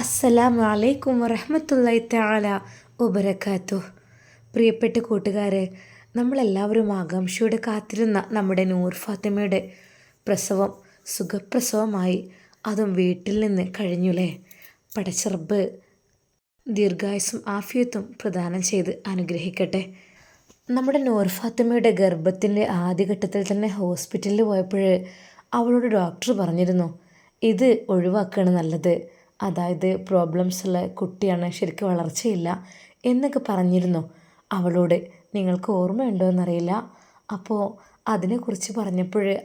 അസ്സലാമു അലൈക്കും വറഹമത്തല്ലായി തആല വബറകാത്തു പ്രിയപ്പെട്ട കൂട്ടുകാരെ നമ്മളെല്ലാവരും ആകാംക്ഷയോടെ കാത്തിരുന്ന നമ്മുടെ നൂർ ഫാത്തിമയുടെ പ്രസവം സുഖപ്രസവമായി അതും വീട്ടിൽ നിന്ന് കഴിഞ്ഞുലേ. പടച്ചറബ് ദീർഘായുസും ആഫിയത്തും പ്രദാനം ചെയ്ത് അനുഗ്രഹിക്കട്ടെ. നമ്മുടെ നൂർ ഫാത്തിമയുടെ ഗർഭത്തിന്റെ ആദ്യഘട്ടത്തിൽ തന്നെ ഹോസ്പിറ്റലിൽ പോയപ്പോൾ അവളോട് ഡോക്ടർ പറഞ്ഞിരുന്നു ഇത് ഒഴിവാക്കുകയാണ് നല്ലത്. അതായത് പ്രോബ്ലംസ് ഉള്ള കുട്ടിയാണ് ശരിക്കും വളർച്ചയില്ല എന്നൊക്കെ പറഞ്ഞിരുന്നു. അവളോട് നിങ്ങൾക്ക് ഓർമ്മയുണ്ടോ എന്നറിയില്ല. അപ്പോൾ അതിനെക്കുറിച്ച് പറഞ്ഞപ്പോൾ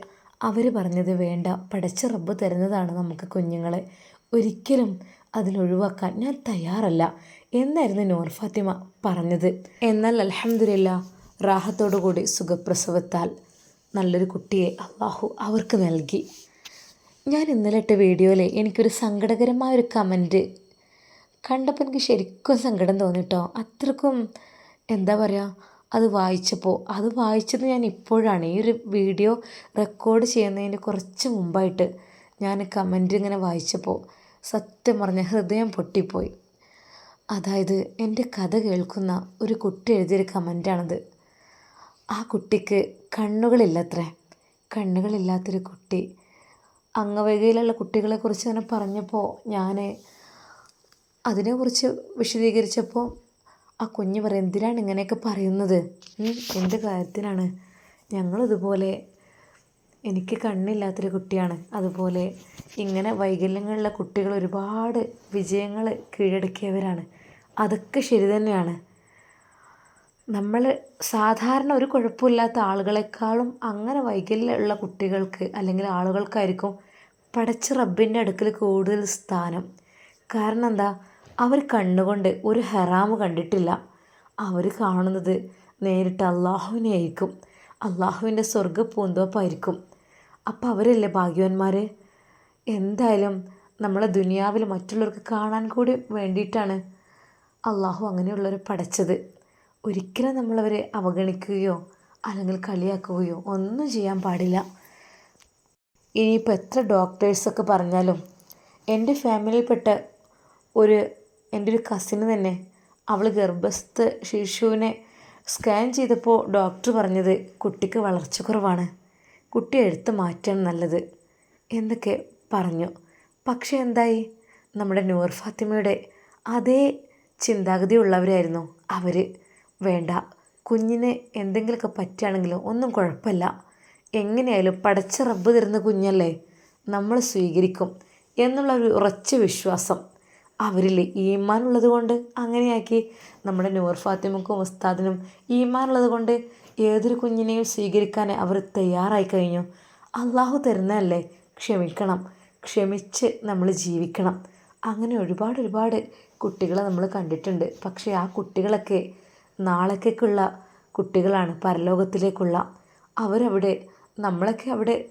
അവർ പറഞ്ഞത് വേണ്ട പടച്ച റബ്ബ് തരുന്നതാണ് നമുക്ക് കുഞ്ഞുങ്ങളെ. ഒരിക്കലും അതിലൊഴിവാക്കാൻ ഞാൻ തയ്യാറല്ല എന്നായിരുന്നു നൂർ ഫാത്തിമ പറഞ്ഞത്. എന്നാൽ അലഹമില്ല റാഹത്തോടു കൂടി സുഖപ്രസവത്താൽ നല്ലൊരു കുട്ടിയെ അള്ളാഹു അവർക്ക് നൽകി. ഞാൻ ഇന്നലെ ഇട്ട വീഡിയോയിൽ എനിക്കൊരു സങ്കടകരമായ ഒരു കമന്റ് കണ്ടപ്പോൾ എനിക്ക് ശരിക്കും സങ്കടം തോന്നിട്ടോ. അത്രക്കും എന്താ പറയുക അത് വായിച്ചപ്പോൾ അത് വായിച്ചത് ഞാൻ ഇപ്പോഴാണ്. ഈ ഒരു വീഡിയോ റെക്കോർഡ് ചെയ്യുന്നതിന് കുറച്ച് മുമ്പായിട്ട് ഞാൻ കമന്റ് ഇങ്ങനെ വായിച്ചപ്പോൾ സത്യം പറഞ്ഞ ഹൃദയം പൊട്ടിപ്പോയി. അതായത് എന്റെ കഥ കേൾക്കുന്ന ഒരു കുട്ടി എഴുതിയൊരു കമന്റാണത്. ആ കുട്ടിക്ക് കണ്ണുകളില്ലത്രേ. കണ്ണുകളില്ലാത്തൊരു കുട്ടി അംഗവൈകല്യമുള്ള കുട്ടികളെക്കുറിച്ച് ഇങ്ങനെ പറഞ്ഞപ്പോൾ ഞാൻ അതിനെക്കുറിച്ച് വിശദീകരിച്ചപ്പോൾ ആ കുഞ്ഞ് പറയും എന്തിനാണ് ഇങ്ങനെയൊക്കെ പറയുന്നത്? എന്ത് കാര്യത്തിനാണ്? ഞങ്ങളിതുപോലെ എനിക്ക് കണ്ണില്ലാത്തൊരു കുട്ടിയാണ്. അതുപോലെ ഇങ്ങനെ വൈകല്യങ്ങളുള്ള കുട്ടികൾ ഒരുപാട് വിജയങ്ങൾ കീഴടക്കിയവരാണ്. അതൊക്കെ ശരി തന്നെയാണ്. നമ്മൾ സാധാരണ ഒരു കുഴപ്പമില്ലാത്ത ആളുകളെക്കാളും അങ്ങനെ വൈകല്യമുള്ള കുട്ടികൾക്ക് അല്ലെങ്കിൽ ആളുകൾക്കായിരിക്കും പടച്ച റബ്ബിന്റെ അടുക്കൽ കൂടുതൽ സ്ഥാനം. കാരണം എന്താ? അവർ കണ്ണുകൊണ്ട് ഒരു ഹറാമ് കണ്ടിട്ടില്ല. അവർ കാണുന്നത് നേരിട്ട് അള്ളാഹുവിനെ ആയിരിക്കും. അള്ളാഹുവിന്റെ സ്വർഗ പൂന്തോപ്പായിരിക്കും അപ്പോൾ അവരല്ലേ ഭാഗ്യവാന്മാർ എന്തായാലും നമ്മളെ ദുനിയാവിൽ മറ്റുള്ളവർക്ക് കാണാൻ കൂടി വേണ്ടിയിട്ടാണ് അള്ളാഹു അങ്ങനെയുള്ളവർ പടച്ചത്. ഒരിക്കലും നമ്മളവരെ അവഗണിക്കുകയോ അല്ലെങ്കിൽ കളിയാക്കുകയോ ഒന്നും ചെയ്യാൻ പാടില്ല. ഇനിയിപ്പോൾ എത്ര ഡോക്ടേഴ്സൊക്കെ പറഞ്ഞാലും എന്റെ ഫാമിലിയിൽപ്പെട്ട ഒരു എന്റെ ഒരു കസിന് തന്നെ അവൾ ഗർഭസ്ഥ ശിശുവിനെ സ്കാൻ ചെയ്തപ്പോൾ ഡോക്ടർ പറഞ്ഞത് കുട്ടിക്ക് വളർച്ച കുറവാണ് കുട്ടി എടുത്ത് മാറ്റാൻ നല്ലത് എന്നൊക്കെ പറഞ്ഞു. പക്ഷേ എന്തായി? നമ്മുടെ നൂർ ഫാത്തിമയുടെ അതേ ചിന്താഗതി ഉള്ളവരായിരുന്നു അവർ വേണ്ട കുഞ്ഞിന് എന്തെങ്കിലുമൊക്കെ പറ്റുകയാണെങ്കിലും ഒന്നും കുഴപ്പമില്ല. എങ്ങനെയായാലും പടച്ച റബ്ബ് തരുന്ന കുഞ്ഞല്ലേ നമ്മൾ സ്വീകരിക്കും എന്നുള്ള ഒരു ഉറച്ച വിശ്വാസം അവരിൽ ഈമാനുള്ളത് കൊണ്ട് അങ്ങനെയാക്കി നമ്മുടെ നൂർ ഫാത്തിമക്കും ഉസ്താദിനും ഈമാനുള്ളത് കൊണ്ട് ഏതൊരു കുഞ്ഞിനെയും സ്വീകരിക്കാൻ അവർ തയ്യാറായി കഴിഞ്ഞു. അള്ളാഹു തരുന്നതല്ലേ? ക്ഷമിക്കണം. ക്ഷമിച്ച് നമ്മൾ ജീവിക്കണം. അങ്ങനെ ഒരുപാട് ഒരുപാട് കുട്ടികളെ നമ്മൾ കണ്ടിട്ടുണ്ട്. പക്ഷേ ആ കുട്ടികളൊക്കെ നാളേക്കുള്ള കുട്ടികളാണ്. പരലോകത്തിലേക്കുള്ള. അവരവിടെ നമ്മളൊക്കെ അവിടെ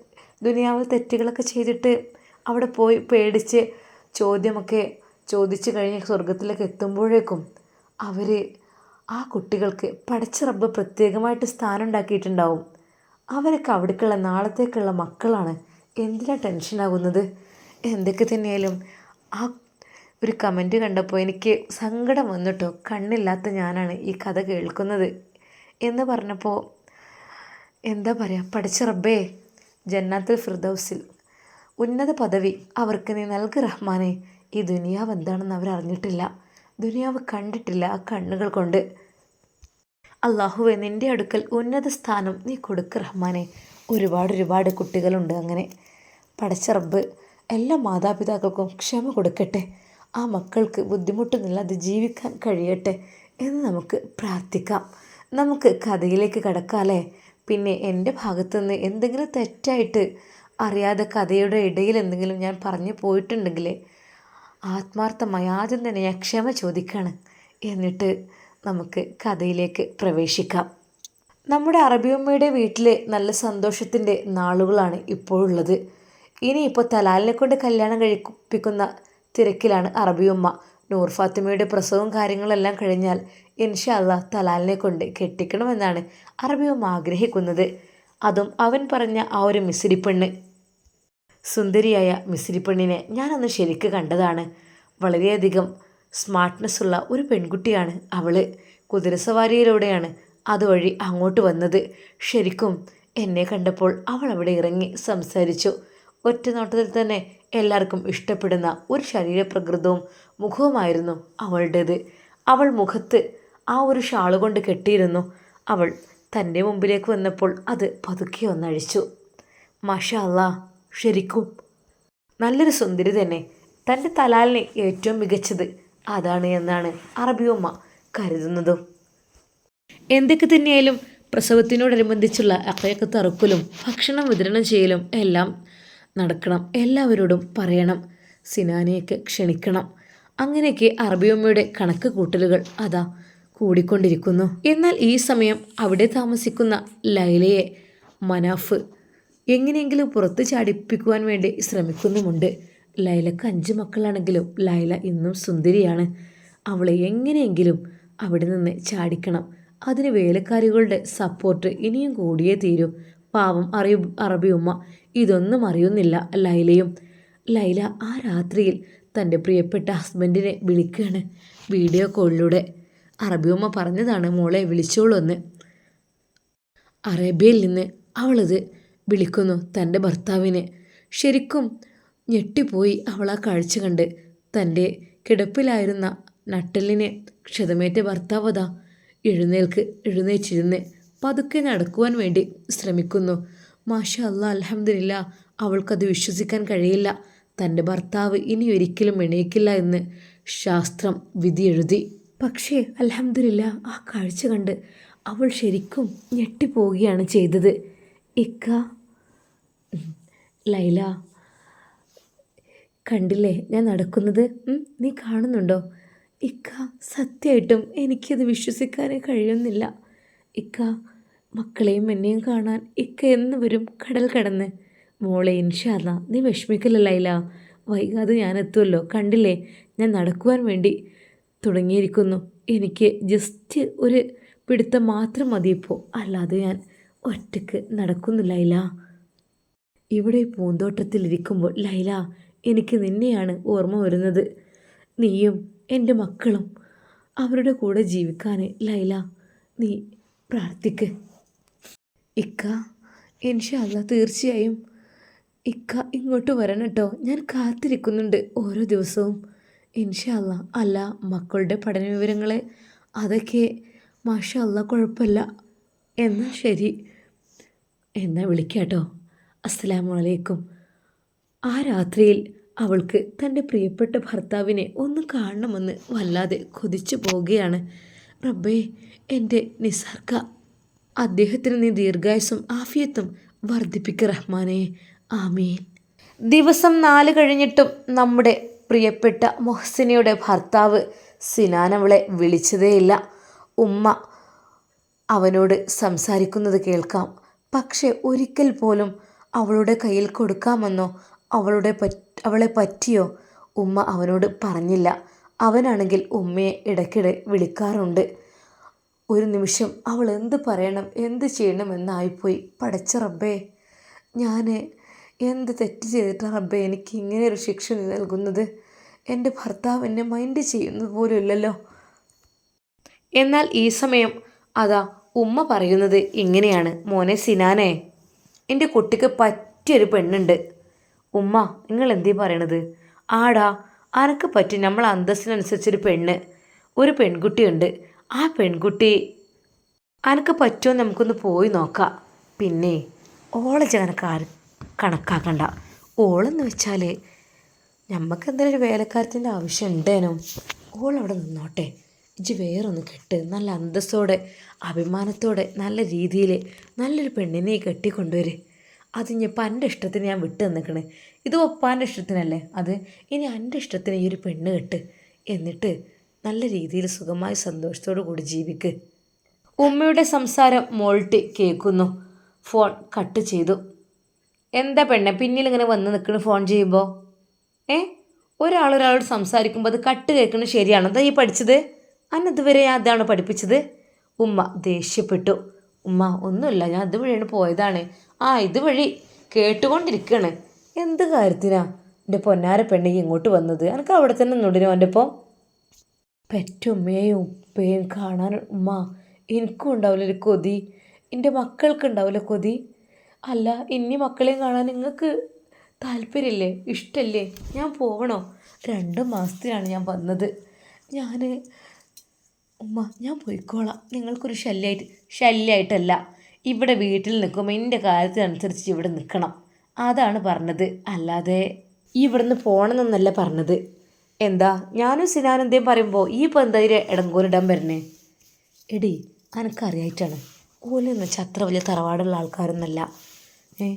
ദുനിയാവിൽ തെറ്റുകളൊക്കെ ചെയ്തിട്ട് അവിടെ പോയി പേടിച്ച് ചോദ്യമൊക്കെ ചോദിച്ചു കഴിഞ്ഞ് സ്വർഗത്തിലേക്ക് എത്തുമ്പോഴേക്കും അവർ ആ കുട്ടികൾക്ക് പഠിച്ച റബ്ബ് പ്രത്യേകമായിട്ട് സ്ഥാനം ഉണ്ടാക്കിയിട്ടുണ്ടാവും അവരൊക്കെ അവിടേക്കുള്ള നാളത്തേക്കുള്ള മക്കളാണ്. എന്തിനാ ടെൻഷനാകുന്നത് എന്തൊക്കെ തന്നെയായാലും ആ ഒരു കമന്റ് കണ്ടപ്പോൾ എനിക്ക് സങ്കടം വന്നിട്ടോ? കണ്ണില്ലാത്ത ഞാനാണ് ഈ കഥ കേൾക്കുന്നത് എന്ന് പറഞ്ഞപ്പോൾ എന്താ പറയുക പഠിച്ച റബ്ബേ ജന്നാത്തുൽ ഫിർദൗസിൽ. ഉന്നത പദവി അവർക്ക് നീ നൽകി റഹ്മാനെ. ഈ ദുനിയാവ് എന്താണെന്ന് അവർ അറിഞ്ഞിട്ടില്ല. ദുനിയാവ് കണ്ടിട്ടില്ല ആ കണ്ണുകൾ കൊണ്ട്. അള്ളാഹുവെ നിന്റെ അടുക്കൽ ഉന്നത സ്ഥാനം നീ കൊടുക്ക് റഹ്മാനെ. ഒരുപാട് ഒരുപാട് കുട്ടികളുണ്ട് അങ്ങനെ. പടച്ച റബ്ബ് എല്ലാ മാതാപിതാക്കൾക്കും ക്ഷമ കൊടുക്കട്ടെ. ആ മക്കൾക്ക് ബുദ്ധിമുട്ടൊന്നുമില്ലാതെ ജീവിക്കാൻ കഴിയട്ടെ എന്ന് നമുക്ക് പ്രാർത്ഥിക്കാം. നമുക്ക് കഥയിലേക്ക് കടക്കാമല്ലേ പിന്നെ എന്റെ ഭാഗത്തുനിന്ന് എന്തെങ്കിലും തെറ്റായിട്ട് അറിയാതെ കഥയുടെ ഇടയിൽ എന്തെങ്കിലും ഞാൻ പറഞ്ഞു പോയിട്ടുണ്ടെങ്കിൽ ആത്മാർത്ഥമായി ആദ്യം തന്നെ ഞാൻ ക്ഷമ ചോദിക്കുകയാണ് എന്നിട്ട് നമുക്ക് കഥയിലേക്ക് പ്രവേശിക്കാം. നമ്മുടെ അറബിയമ്മയുടെ വീട്ടിലെ നല്ല സന്തോഷത്തിന്റെ നാളുകളാണ് ഇപ്പോഴുള്ളത്. ഇനിയിപ്പോൾ തലാലിനെ കൊണ്ട് കല്യാണം കഴിപ്പിക്കുന്ന തിരക്കിലാണ് അറബിയമ്മ. നൂർ ഫാത്തിമയുടെ പ്രസവവും കാര്യങ്ങളെല്ലാം കഴിഞ്ഞാൽ ഇൻഷല്ല തലാലിനെ കൊണ്ട് കെട്ടിക്കണമെന്നാണ് അറബിയും ആഗ്രഹിക്കുന്നത്. അതും അവൻ പറഞ്ഞ ആ ഒരു മിസിരിപ്പെണ്ണ്. സുന്ദരിയായ മിസിരിപ്പെണ്ണിനെ ഞാനന്ന് ശരിക്ക് കണ്ടതാണ്. വളരെയധികം സ്മാർട്ട്നെസ് ഉള്ള ഒരു പെൺകുട്ടിയാണ് അവൾ കുതിരസവാരിയിലൂടെയാണ് അതുവഴി അങ്ങോട്ട് വന്നത്. ശരിക്കും എന്നെ കണ്ടപ്പോൾ അവൾ അവിടെ ഇറങ്ങി സംസാരിച്ചു. ഒറ്റ നോട്ടത്തിൽ തന്നെ എല്ലാവർക്കും ഇഷ്ടപ്പെടുന്ന ഒരു ശരീരപ്രകൃതവും മുഖവുമായിരുന്നു അവളുടേത്. അവൾ മുഖത്ത് ആ ഒരു ഷാൾ കൊണ്ട് കെട്ടിയിരുന്നു. അവൾ തന്റെ മുമ്പിലേക്ക് വന്നപ്പോൾ അത് പതുക്കെ ഒന്നഴിച്ചു മഷ അല്ലാ ശരിക്കും. നല്ലൊരു സുന്ദരി തന്നെ. തന്റെ തലാലിനെ ഏറ്റവും മികച്ചത് അതാണ് എന്നാണ് അറബിയമ്മ കരുതുന്നതും. എന്തൊക്കെ തന്നെയായാലും പ്രസവത്തിനോടനുബന്ധിച്ചുള്ള അക്കയൊക്കെ തറക്കലും ഭക്ഷണം വിതരണം ചെയ്യലും എല്ലാം നടക്കണം. എല്ലാവരോടും പറയണം. സിനാനെയൊക്കെ ക്ഷണിക്കണം. അങ്ങനെയൊക്കെ അറബിയമ്മയുടെ കണക്ക് കൂട്ടലുകൾ അതാ കൂടിക്കൊണ്ടിരിക്കുന്നു. എന്നാൽ ഈ സമയം അവിടെ താമസിക്കുന്ന ലൈലയെ മനാഫ് എങ്ങനെയെങ്കിലും പുറത്ത് ചാടിപ്പിക്കുവാൻ വേണ്ടി ശ്രമിക്കുന്നുമുണ്ട്. ലൈലക്ക് അഞ്ച് മക്കളാണെങ്കിലും ലൈല ഇന്നും സുന്ദരിയാണ്. അവളെ എങ്ങനെയെങ്കിലും അവിടെ നിന്ന് ചാടിക്കണം. അതിന് വേലക്കാരികളുടെ സപ്പോർട്ട് ഇനിയും കൂടിയേ തീരൂ. പാവം അറിയ അറബി ഇതൊന്നും അറിയുന്നില്ല ലൈലയും. ലൈല ആ രാത്രിയിൽ തന്റെ പ്രിയപ്പെട്ട ഹസ്ബൻഡിനെ വിളിക്കുകയാണ് വീഡിയോ കോളിലൂടെ. അറബിയമ്മ പറഞ്ഞതാണ് മോളെ വിളിച്ചോളൂ എന്ന് അറേബ്യയിൽ നിന്ന് അവളത് വിളിക്കുന്നു തന്റെ ഭർത്താവിനെ. ശരിക്കും ഞെട്ടിപ്പോയി അവൾ ആ കാഴ്ച കണ്ട്. തന്റെ കിടപ്പിലായിരുന്ന നട്ടലിനെ ക്ഷതമേറ്റ ഭർത്താവതാ എഴുന്നേൽക്ക് എഴുന്നേറ്റിരുന്ന് പതുക്കെ നടക്കുവാൻ വേണ്ടി ശ്രമിക്കുന്നു. മാഷ അല്ലാ അലഹമില്ല അവൾക്കത് വിശ്വസിക്കാൻ കഴിയില്ല. തന്റെ ഭർത്താവ് ഇനി ഒരിക്കലും എണീക്കില്ല എന്ന് ശാസ്ത്രം വിധി എഴുതി. പക്ഷേ അലഹമില്ല ആ കാഴ്ച കണ്ട് അവൾ ശരിക്കും ഞെട്ടിപ്പോവുകയാണ് ചെയ്തത്. ഇക്ക ലൈല കണ്ടില്ലേ ഞാൻ നടക്കുന്നത്? നീ കാണുന്നുണ്ടോ? ഇക്ക സത്യമായിട്ടും എനിക്കത് വിശ്വസിക്കാനേ കഴിയുന്നില്ല. ഇക്ക മക്കളെയും എന്നെയും കാണാൻ ഇക്ക എന്ന് വരും കടൽ കടന്ന്. മോളെ ഇൻഷാല്ല നീ വിഷമിക്കില്ല ലൈല? വൈകാതെ ഞാൻ എത്തുമല്ലോ കണ്ടില്ലേ? ഞാൻ നടക്കുവാൻ വേണ്ടി തുടങ്ങിയിരിക്കുന്നു. എനിക്ക് ജസ്റ്റ് ഒരു പിടുത്തം മാത്രം മതി ഇപ്പോൾ അല്ലാതെ ഞാൻ ഒറ്റയ്ക്ക് നടക്കുന്നു ലൈല. ഇവിടെ പൂന്തോട്ടത്തിലിരിക്കുമ്പോൾ ലൈല എനിക്ക് നിന്നെയാണ് ഓർമ്മ വരുന്നത്. നീയും എന്റെ മക്കളും അവരുടെ കൂടെ ജീവിക്കാൻ ലൈല നീ പ്രാർത്ഥിക്ക്. ഇക്ക ഇൻഷാല്ല തീർച്ചയായും ഇക്ക ഇങ്ങോട്ട് വരണം കേട്ടോ ഞാൻ കാത്തിരിക്കുന്നുണ്ട് ഓരോ ദിവസവും. ഇൻഷല്ല അല്ല മക്കളുടെ പഠന വിവരങ്ങൾ അതൊക്കെ മാഷാ അല്ല കുഴപ്പമില്ല. എന്നാൽ ശരി. എന്നാൽ വിളിക്കാട്ടോ. അസ്സലാമു അലൈക്കും ആ രാത്രിയിൽ അവൾക്ക് തന്റെ പ്രിയപ്പെട്ട ഭർത്താവിനെ ഒന്ന് കാണണമെന്ന് വല്ലാതെ കൊതിച്ചു പോവുകയാണ്. റബ്ബേ എന്റെ നിസാർക്ക. അദ്ദേഹത്തിന് നീ ദീർഘായുസും ആഫിയത്തും വർദ്ധിപ്പിക്ക റഹ്മാനെ. ആമീൻ. ദിവസം നാല് കഴിഞ്ഞിട്ടും നമ്മുടെ പ്രിയപ്പെട്ട മൊഹ്സിനയുടെ ഭർത്താവ് സിനാൻ അവളെ വിളിച്ചതേയില്ല. ഉമ്മ അവനോട് സംസാരിക്കുന്നത് കേൾക്കാം. പക്ഷെ ഒരിക്കൽ പോലും അവളുടെ കയ്യിൽ കൊടുക്കാമെന്നോ അവളുടെ അവളെ പറ്റിയോ ഉമ്മ അവനോട് പറഞ്ഞില്ല. അവനാണെങ്കിൽ ഉമ്മയെ ഇടയ്ക്കിടെ വിളിക്കാറുണ്ട്. ഒരു നിമിഷം അവൾ എന്ത് പറയണം എന്ത് ചെയ്യണം എന്നായിപ്പോയി. പടച്ച റബ്ബേ ഞാൻ എന്ത് തെറ്റ് ചെയ്തിട്ടാണ് അബ്ബ എനിക്ക് ഇങ്ങനെ ഒരു ശിക്ഷ നൽകുന്നത്? എന്റെ ഭർത്താവ് എന്നെ മൈൻഡ് ചെയ്യുന്നത് പോലും ഇല്ലല്ലോ എന്നാൽ ഈ സമയം അതാ ഉമ്മ പറയുന്നത് ഇങ്ങനെയാണ്. മോനെ സിനാനെ എന്റെ കുട്ടിക്ക് പറ്റിയൊരു പെണ്ണുണ്ട്. ഉമ്മ നിങ്ങൾ എന്തീ പറയണത്? ആടാ അനക്ക് പറ്റി നമ്മൾ അന്തസ്സിനനുസരിച്ചൊരു പെണ്ണ്. ഒരു പെൺകുട്ടിയുണ്ട്. ആ പെൺകുട്ടി അനക്ക് പറ്റുമോ നമുക്കൊന്ന് പോയി നോക്കാം. പിന്നെ ഓളെ കണക്കാക്കണ്ട. ഓളെന്ന് വെച്ചാൽ നമുക്ക് എന്തായാലും ഒരു വേലക്കാരത്തിന്റെ ആവശ്യം ഉണ്ടേനോ. അവിടെ നിന്നോട്ടെ. ഇജ് വേറൊന്ന് കെട്ട്. നല്ല അന്തസ്സോടെ അഭിമാനത്തോടെ നല്ല രീതിയിൽ നല്ലൊരു പെണ്ണിനെ കെട്ടിക്കൊണ്ടുവര്. അത് ഇനിയിപ്പോൾ എന്റെ ഇഷ്ടത്തിന് ഞാൻ വിട്ടു തന്നിക്കണ്. ഇത് ഒപ്പാന്റെ ഇഷ്ടത്തിനല്ലേ? അത് ഇനി എന്റെ ഇഷ്ടത്തിന് ഈ ഒരു പെണ്ണ് കെട്ട്. എന്നിട്ട് നല്ല രീതിയിൽ സുഖമായി സന്തോഷത്തോടു കൂടി ജീവിക്ക്. ഉമ്മയുടെ സംസാരം മോൾട്ടി കേൾക്കുന്നു. ഫോൺ കട്ട് ചെയ്തു. എന്താ പെണ്ണെ? പിന്നിൽ ഇങ്ങനെ വന്ന് നിൽക്കണ ഫോൺ ചെയ്യുമ്പോൾ ഏ? ഒരാൾ ഒരാളോട് സംസാരിക്കുമ്പോൾ അത് കട്ട് കേൾക്കുന്നത് ശരിയാണോ? എന്താ ഈ പഠിച്ചത്? അന്നതുവരെ ഞാൻ അതാണ് പഠിപ്പിച്ചത്. ഉമ്മ ദേഷ്യപ്പെട്ടു. ഉമ്മ ഒന്നുമില്ല ഞാൻ അതുവഴിയാണ് പോയതാണ്. ആ ഇതുവഴി കേട്ടുകൊണ്ടിരിക്കുകയാണ് എന്ത് കാര്യത്തിനാ എന്റെ പൊന്നാര പെണ്ണിക്ക് ഇങ്ങോട്ട് വന്നത്? എനിക്ക് അവിടെ തന്നെ നിന്നിടുന്നു എന്റെ ഒപ്പം? പെറ്റുമ്മയും ഉപ്പയും കാണാൻ ഉമ്മ എനിക്കും ഉണ്ടാവില്ല ഒരു കൊതി. എന്റെ മക്കൾക്ക് ഉണ്ടാവില്ല കൊതി. അല്ല ഇനി മക്കളെയും കാണാൻ നിങ്ങൾക്ക് താല്പര്യമില്ലേ? ഇഷ്ടമല്ലേ ഞാൻ പോകണോ രണ്ട് മാസത്തിനാണ് ഞാൻ വന്നത്. ഞാൻ ഉമ്മ ഞാൻ പോയിക്കോളാം. നിങ്ങൾക്കൊരു ശല്യമായിട്ട് ശല്യമായിട്ടല്ല ഇവിടെ വീട്ടിൽ നിൽക്കുമ്പോൾ എന്റെ കാര്യത്തിനനുസരിച്ച് ഇവിടെ നിൽക്കണം. അതാണ് പറഞ്ഞത്. അല്ലാതെ ഇവിടുന്ന് പോകണമെന്നല്ല പറഞ്ഞത്. എന്താ? ഞാനും സിനാനന്ദയും പറയുമ്പോൾ ഈ ഇതിൽ ഇടങ്കോലിടാൻ വരണേ? എടി അനക്കറിയായിട്ടാണ്. ഓലെന്ന് വെച്ചാൽ അത്ര വലിയ തറവാടുള്ള ആൾക്കാരൊന്നല്ല. ഏ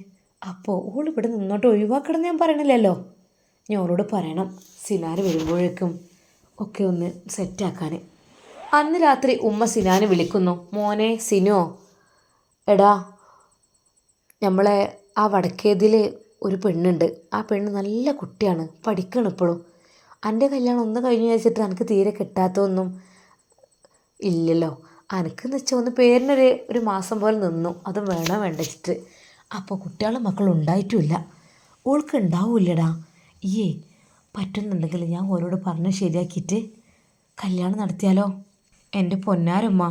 അപ്പോൾ ഓൾ ഇവിടെ നിന്നോട്ട് ഒഴിവാക്കണം ഞാൻ പറയണില്ലല്ലോ? ഞാൻ ഓളോട് പറയണം. സിനാന് വരുമ്പോഴേക്കും ഒക്കെ ഒന്ന് സെറ്റാക്കാൻ അന്ന് രാത്രി ഉമ്മ സിനാന് വിളിക്കുന്നു. മോനെ സിനോ എടാ നമ്മളെ ആ വടക്കേതിൽ ഒരു പെണ്ണുണ്ട്. ആ പെണ്ണ് നല്ല കുട്ടിയാണ്. പഠിക്കണം ഇപ്പോഴും എന്റെ കല്യാണം ഒന്ന് കഴിഞ്ഞ് വെച്ചിട്ട് എനിക്ക് തീരെ കിട്ടാത്തൊന്നും ഇല്ലല്ലോ. അനക്കെന്ന് വെച്ചാൽ ഒന്ന് പേരിനൊരു ഒരു മാസം പോലെ നിന്നു. അതും വേണോ വേണ്ട വെച്ചിട്ട്? അപ്പോൾ കുട്ടികളും മക്കളും ഉണ്ടായിട്ടുമില്ല. ഓൾക്ക് ഉണ്ടാവില്ലടാ. ഈയേ പറ്റുന്നുണ്ടെങ്കിൽ ഞാൻ ഓരോട് പറഞ്ഞ് ശരിയാക്കിയിട്ട് കല്യാണം നടത്തിയാലോ? എന്റെ പൊന്നാരമ്മ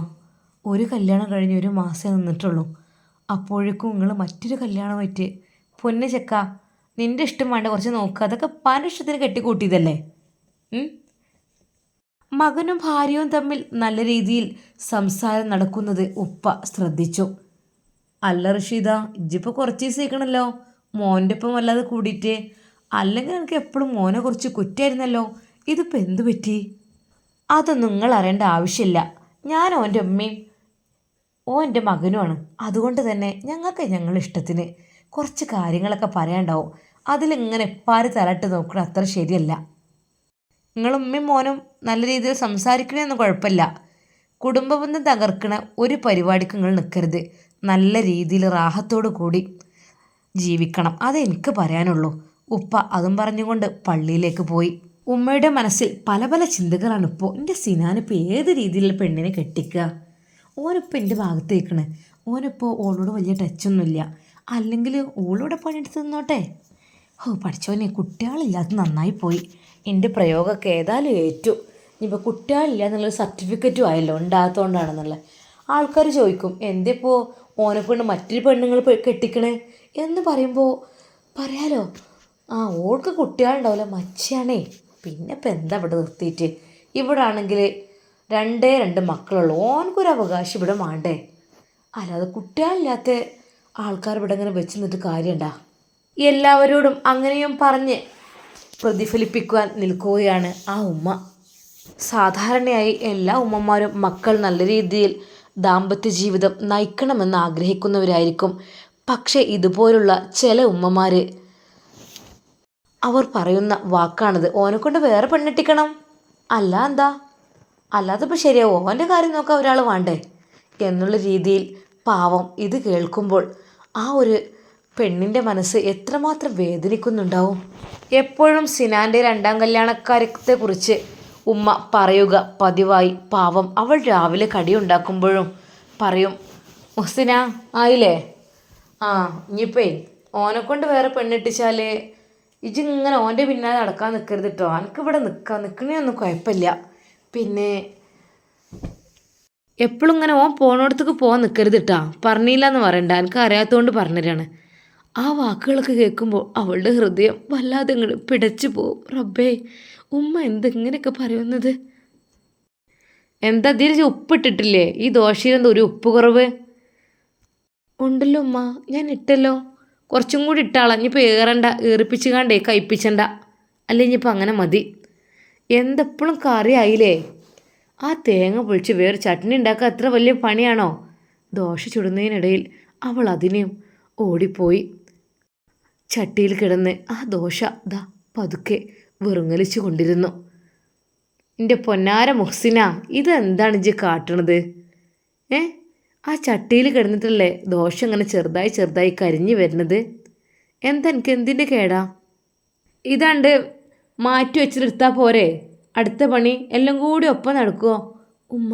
ഒരു കല്യാണം കഴിഞ്ഞ് ഒരു മാസമേ നിന്നിട്ടുള്ളൂ. അപ്പോഴേക്കും നിങ്ങൾ മറ്റൊരു കല്യാണമായിട്ട് പൊന്ന ചെക്ക നിന്റെ ഇഷ്ടം വേണ്ട കുറച്ച് നോക്കുക അതൊക്കെ പല ഇഷ്ടത്തിന് കെട്ടിക്കൂട്ടിയതല്ലേ? മകനും ഭാര്യയും തമ്മിൽ നല്ല രീതിയിൽ സംസാരം നടക്കുന്നത് ഉപ്പ ശ്രദ്ധിച്ചു. അല്ല റഷീദ ഇജ്ജിപ്പോൾ കുറച്ച് ദിവസം ഇരിക്കണല്ലോ മോന്റെ ഒപ്പം വല്ലാതെ കൂടിയിട്ട്. അല്ലെങ്കിൽ എനിക്ക് എപ്പോഴും മോനെ കുറിച്ച് കുറ്റായിരുന്നല്ലോ. ഇതിപ്പോൾ എന്തു പറ്റി? അതൊന്നും നിങ്ങൾ അറിയേണ്ട ആവശ്യമില്ല. ഞാൻ ഓന്റെ അമ്മയും ഓ എന്റെ മകനുമാണ്. അതുകൊണ്ട് തന്നെ ഞങ്ങൾക്ക് ഞങ്ങളുടെ ഇഷ്ടത്തിന്. കുറച്ച് കാര്യങ്ങളൊക്കെ പറയാണ്ടാവും അതിലിങ്ങനെ എപ്പാര് തലട്ട് നോക്കണം അത്ര ശരിയല്ല. നിങ്ങളുമ്മയും മോനും നല്ല രീതിയിൽ സംസാരിക്കണമെന്ന് കുഴപ്പമില്ല. കുടുംബബന്ധം തകർക്കണ ഒരു പരിപാടിക്ക് നിങ്ങൾ നിൽക്കരുത്. നല്ല രീതിയിൽ റാഹത്തോടു കൂടി ജീവിക്കണം. അതെനിക്ക് പറയാനുള്ളൂ. ഉപ്പ അതും പറഞ്ഞുകൊണ്ട് പള്ളിയിലേക്ക് പോയി. ഉമ്മയുടെ മനസ്സിൽ പല പല ചിന്തകളാണ് ഇപ്പോൾ എന്റെ സിനാനിപ്പോൾ ഏത് രീതിയിലുള്ള പെണ്ണിനെ കെട്ടിക്കുക ഓനിപ്പോൾ എന്റെ ഭാഗത്ത് നിൽക്കണേ ഓനിപ്പോൾ ഓളോട് വലിയ ടച്ചൊന്നുമില്ല അല്ലെങ്കിൽ ഓളോടെ പണിയെടുത്ത് നിന്നോട്ടെ? ഓ പഠിച്ചോനെ കുട്ടികളില്ലാത്ത നന്നായി പോയി. എന്റെ പ്രയോഗമൊക്കെ ഏതായാലും ഏറ്റു. ഇനിയിപ്പോൾ കുട്ടികളില്ല എന്നുള്ളൊരു സർട്ടിഫിക്കറ്റും ആയല്ലോ. ഉണ്ടാകത്തോണ്ടാണെന്നുള്ളത്. ആൾക്കാർ ചോദിക്കും എന്തിപ്പോൾ ഓനെ പെണ്ണ് മറ്റൊരു പെണ്ണുങ്ങൾ കെട്ടിക്കണേ എന്ന് പറയുമ്പോൾ പറയാലോ ആ ഓൾക്ക് കുട്ടികളുണ്ടാവില്ല മച്ചാണേ. പിന്നെ ഇപ്പം എന്താ ഇവിടെ നിർത്തിയിട്ട്? ഇവിടെ ആണെങ്കിൽ രണ്ടേ രണ്ട് മക്കളുള്ളൂ. ഓനക്കൊരു അവകാശം ഇവിടെ വേണ്ടേ? അല്ലാതെ കുട്ടികളില്ലാത്ത ആൾക്കാർ ഇവിടെ ഇങ്ങനെ വെച്ച് നിന്നിട്ട് കാര്യമുണ്ടാ? എല്ലാവരോടും അങ്ങനെയും പറഞ്ഞ് പ്രതിഫലിപ്പിക്കുവാൻ നിൽക്കുകയാണ് ആ ഉമ്മ. സാധാരണയായി എല്ലാ ഉമ്മമാരും മക്കൾ നല്ല രീതിയിൽ ദാമ്പത്യ ജീവിതം നയിക്കണമെന്ന് ആഗ്രഹിക്കുന്നവരായിരിക്കും. പക്ഷേ ഇതുപോലുള്ള ചില ഉമ്മമാർ അവർ പറയുന്ന വാക്കാണിത്. ഓനെക്കൊണ്ട് കൊണ്ട് വേറെ പെണ്ണെട്ടിക്കണം. അല്ല എന്താ അല്ലാതെ ഇപ്പോൾ ശരിയാവോ ഓന്റെ കാര്യം നോക്കാൻ ഒരാൾ വേണ്ടേ? എന്നുള്ള രീതിയിൽ പാവം ഇത് കേൾക്കുമ്പോൾ ആ ഒരു പെണ്ണിന്റെ മനസ്സ് എത്രമാത്രം വേദനിക്കുന്നുണ്ടാവും? എപ്പോഴും സിനാന്റെ രണ്ടാം കല്യാണക്കാര്യത്തെക്കുറിച്ച് ഉമ്മ പറയുക പതിവായി പാവം അവൾ രാവിലെ കടി ഉണ്ടാക്കുമ്പോഴും പറയും മുസിന ആയില്ലേ? ആ ഇനിയിപ്പേ ഓനെ കൊണ്ട് വേറെ പെണ്ണിട്ടിച്ചാൽ ഇജിങ്ങനെ ഓന്റെ പിന്നാലെ നടക്കാൻ നിൽക്കരുത് കേട്ടോ എനിക്കിവിടെ നിൽക്കാൻ നിൽക്കണേയൊന്നും കുഴപ്പമില്ല. പിന്നെ എപ്പോഴും ഇങ്ങനെ ഓൻ പോണോടത്തേക്ക് പോകാൻ നിൽക്കരുത് കേട്ടാ പറഞ്ഞില്ല എന്ന് പറയണ്ട. എനിക്ക് അറിയാത്തതുകൊണ്ട് പറഞ്ഞുതരാണ് ആ വാക്കുകളൊക്കെ കേൾക്കുമ്പോൾ അവളുടെ ഹൃദയം വല്ലാതെ ഇങ്ങോട്ട് പിടച്ചു പോവും. റബ്ബേ ഉമ്മ എന്തെങ്ങനെയൊക്കെ പറയുന്നത്? എന്താ ഇതിൽ ഉപ്പിട്ടിട്ടില്ലേ? ഈ ദോശയിൽ എന്താ ഒരു ഉപ്പ് കുറവ്? ഉണ്ടല്ലോ ഉമ്മ ഞാൻ ഇട്ടല്ലോ. കുറച്ചും കൂടി ഇട്ടാളാ. ഇനിയിപ്പോൾ ഏറണ്ട ഏറിപ്പിച്ച് കാണ്ടേ കയ്പ്പിച്ചണ്ട അല്ലേ ഇനിയിപ്പോൾ അങ്ങനെ മതി. എന്തെപ്പോഴും കറി ആയില്ലേ? ആ തേങ്ങ പൊളിച്ച് വേറെ ചട്നി ഉണ്ടാക്കാൻ അത്ര വലിയ പണിയാണോ? ദോശ ചുടുന്നതിനിടയിൽ അവൾ അതിനെയും ഓടിപ്പോയി. ചട്ടിയിൽ കിടന്ന് ആ ദോശ ദാ പതുക്കെ വെറുങ്ങലിച്ചു കൊണ്ടിരുന്നു എന്റെ പൊന്നാര മുഹ്സിന ഇതെന്താണ് ഇജ്ജ് കാട്ടണത്? ഏ? ആ ചട്ടിയിൽ കിടന്നിട്ടല്ലേ ദോഷം ഇങ്ങനെ ചെറുതായി ചെറുതായി കരിഞ്ഞു വരുന്നത്? എന്താ എനിക്ക് എന്തിന്റെ കേടാ? ഇതാണ്ട് മാറ്റി വെച്ചിട്ടെടുത്താൽ പോരെ. അടുത്ത പണി എല്ലാം കൂടി ഒപ്പം നടക്കുമോ ഉമ്മ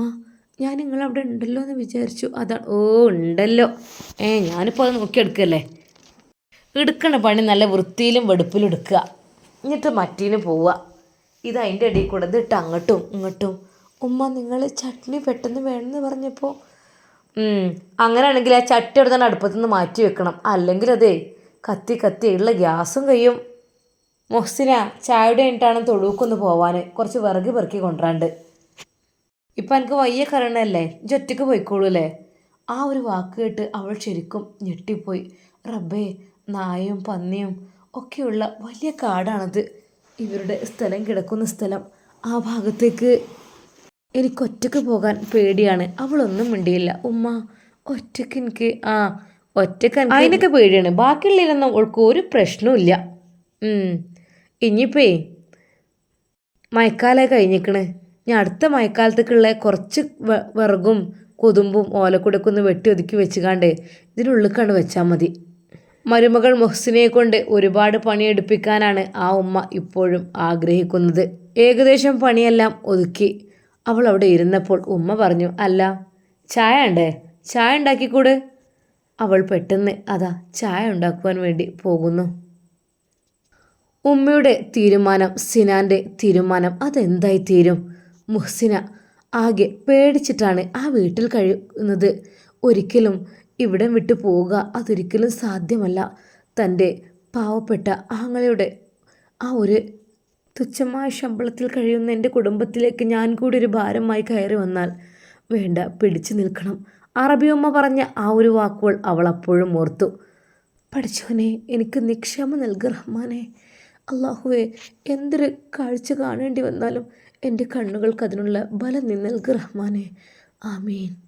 ഞാൻ നിങ്ങളവിടെ ഉണ്ടല്ലോ എന്ന് വിചാരിച്ചു. അതാണ് ഓ ഉണ്ടല്ലോ. ഏ ഞാനിപ്പോൾ അത് നോക്കിയെടുക്കല്ലേ? എടുക്കണ പണി നല്ല വൃത്തിയിലും വെടുപ്പിലും എടുക്കുക. എന്നിട്ട് മറ്റീന് പോവുക ഇത് അതിന്റെ ഇടയിൽ കൂടെ ഇതിട്ട് അങ്ങോട്ടും ഇങ്ങോട്ടും. ഉമ്മ നിങ്ങൾ ചട്നി പെട്ടെന്ന് വേണമെന്ന് പറഞ്ഞപ്പോൾ അങ്ങനെയാണെങ്കിൽ ആ ചട്ടി എടുത്ത് തന്നെ അടുപ്പത്തു നിന്ന് മാറ്റി വെക്കണം. അല്ലെങ്കിൽ അതേ കത്തി കത്തി ഉള്ള ഗ്യാസും കഴിയും. മൊഹ്സിന ചായയുടെ കഴിഞ്ഞിട്ടാണ് തൊടുക്കൊന്ന് പോവാൻ കുറച്ച് വിറക് പെറുക്കി കൊണ്ടുവരാണ്ട്. ഇപ്പം എനിക്ക് വയ്യ കരണല്ലേ? ഒറ്റയ്ക്ക് പോയിക്കോളൂ അല്ലേ? ആ ഒരു വാക്ക് കേട്ട് അവൾ ശരിക്കും ഞെട്ടിപ്പോയി. റബ്ബേ നായയും പന്നിയും ഒക്കെയുള്ള വലിയ കാടാണത്. ഇവരുടെ സ്ഥലം കിടക്കുന്ന സ്ഥലം ആ ഭാഗത്തേക്ക്. എനിക്ക് ഒറ്റയ്ക്ക് പോകാൻ പേടിയാണ്. അവളൊന്നും മിണ്ടിയില്ല. ഉമ്മ ഒറ്റയ്ക്ക് എനിക്ക് ആ ഒറ്റയ്ക്ക് അതിനൊക്കെ പേടിയാണ്. ബാക്കിയുള്ളതിലൊന്നും അവൾക്ക് ഒരു പ്രശ്നവുമില്ല. ഇനിയിപ്പേ മഴക്കാലമായി കഴിഞ്ഞിക്കണ് ഞാൻ അടുത്ത മഴക്കാലത്തേക്കുള്ള കുറച്ച് വിറകും കൊതുമ്പും ഓലക്കുടക്കൊന്ന് വെട്ടി ഒതുക്കി വെച്ചുകാണ്ട് ഇതിനുള്ളിൽ വെച്ചാൽ മതി. മരുമകൾ മുഹ്സിനെ കൊണ്ട് ഒരുപാട് പണിയെടുപ്പിക്കാനാണ് ആ ഉമ്മ ഇപ്പോഴും ആഗ്രഹിക്കുന്നത്. ഏകദേശം പണിയെല്ലാം ഒതുക്കി. അവൾ അവിടെ ഇരുന്നപ്പോൾ ഉമ്മ പറഞ്ഞു അല്ല ചായ ഉണ്ടേ? ചായ ഉണ്ടാക്കിക്കൂട്? അവൾ പെട്ടെന്ന് അതാ ചായ ഉണ്ടാക്കുവാൻ വേണ്ടി പോകുന്നു. ഉമ്മയുടെ തീരുമാനം സിനാന്റെ തീരുമാനം അതെന്തായി തീരും? മുഹ്സിന ആകെ പേടിച്ചിട്ടാണ് ആ വീട്ടിൽ കഴിയുന്നത്. ഒരിക്കലും ഇവിടം വിട്ടു പോവുക അതൊരിക്കലും സാധ്യമല്ല. തന്റെ പാവപ്പെട്ട ആങ്ങളയുടെ ആ ഒരു തുച്ഛമായ ശമ്പളത്തിൽ കഴിയുന്ന എന്റെ കുടുംബത്തിലേക്ക് ഞാൻ കൂടി ഒരു ഭാരമായി കയറി വന്നാൽ വേണ്ട പിടിച്ചു നിൽക്കണം. അറബിയമ്മ പറഞ്ഞ ആ ഒരു വാക്കുകൾ അവൾ അപ്പോഴും ഓർത്തു. പഠിച്ചവനെ എനിക്ക് നിക്ഷേമം നൽകി റഹ്മാനെ. അള്ളാഹുവെ എന്തൊരു കാഴ്ച കാണേണ്ടി വന്നാലും എന്റെ കണ്ണുകൾക്ക് അതിനുള്ള ബലം നീ റഹ്മാനെ. ആമീൻ.